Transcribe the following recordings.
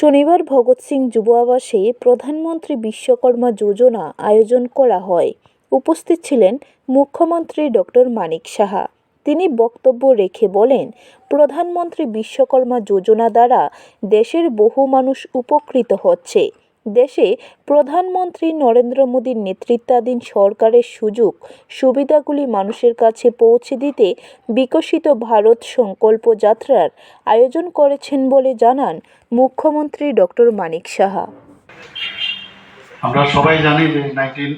শনিবার ভগৎ সিং যুব আবাসে প্রধানমন্ত্রী বিশ্বকর্মা যোজনা আয়োজন করা হয়। উপস্থিত ছিলেন মুখ্যমন্ত্রী ডক্টর মানিক সাহা। তিনি বক্তব্য রেখে বলেন, প্রধানমন্ত্রী বিশ্বকর্মা যোজনা দ্বারা দেশের বহু মানুষ উপকৃত হচ্ছে। দেশে প্রধানমন্ত্রী নরেন্দ্র মোদীর নেতৃত্বাধীন সরকারের সুযোগ, সুবিধাগুলি মানুষের কাছে পৌঁছে দিতে বিকশিত ভারত সংকল্প যাত্রার আয়োজন করেছেন বলে জানান মুখ্যমন্ত্রী ডক্টর মানিক সাহা। আমরা সবাই জানি যে নাইনটিন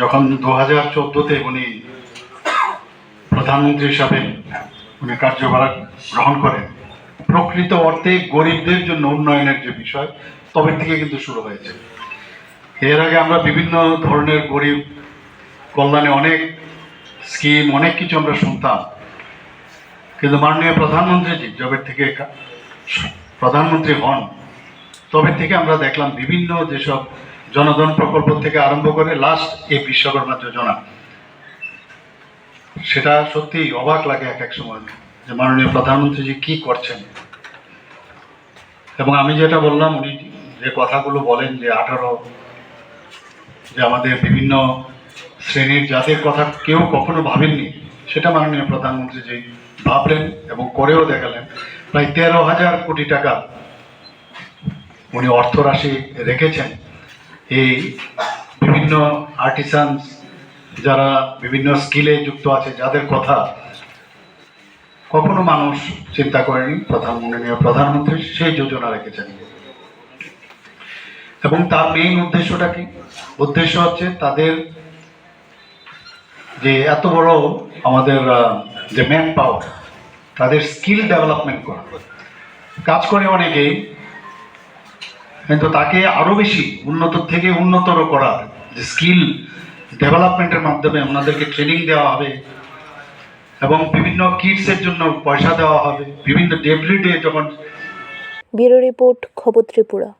যখন দু হাজার চোদ্দোতে উনি প্রধানমন্ত্রী হিসাবে উনি কার্যভার গ্রহণ করেন প্রকৃত অর্থে গরিবদের জন্য উন্নয়নের যে বিষয়, তবে থেকে কিন্তু শুরু হয়েছে। এর আগে আমরা বিভিন্ন ধরনের গরিব কল্যাণে অনেক স্কিম অনেক কিছু আমরা শুনতাম। কিন্তু মাননীয় প্রধানমন্ত্রীজি যবে থেকে প্রধানমন্ত্রী হন, তবে থেকে আমরা দেখলাম বিভিন্ন যেসব জনধন প্রকল্প থেকে আরম্ভ করে লাস্ট এই বিশ্বকর্মা যোজনা। সেটা সত্যি অবাক লাগে এক এক সময়। যে মাননীয় প্রধানমন্ত্রীজি কি করছেন? এবং আমি যেটা বললাম, উনি যে কথাগুলো বলেন যে আঠারো, যে আমাদের বিভিন্ন শ্রেণির জাতির কথা কেউ কখনো ভাবেননি, সেটা মাননীয় প্রধানমন্ত্রীজি ভাবলেন এবং করেও দেখালেন। প্রায় তেরো হাজার কোটি টাকা উনি অর্থরাশি রেখেছেন। এই বিভিন্ন আর্টিসানস যারা বিভিন্ন স্কিলে যুক্ত আছে, যাদের কথা কখনো মানুষ চিন্তা করেনি প্রধানমন্ত্রী প্রধানমন্ত্রী সেই যোজনা রেখেছেন। এবং তার মেইন উদ্দেশ্যটা কি? উদ্দেশ্য হচ্ছে তাদের যে এত বড় আমাদের যে ম্যান পাওয়ার তাদের স্কিল ডেভেলপমেন্ট করা। কাজ করে অনেকেই, কিন্তু তাকে আরও বেশি উন্নত থেকে উন্নতর করার যে স্কিল ডেভেলপমেন্টের মাধ্যমে ওনাদেরকে ট্রেনিং দেওয়া হবে এবং বিভিন্ন কিটসের জন্য পয়সা দেওয়া হবে। বিভিন্ন ডেভরি ডে যখন ব্যুরো রিপোর্ট খবর ত্রিপুরা।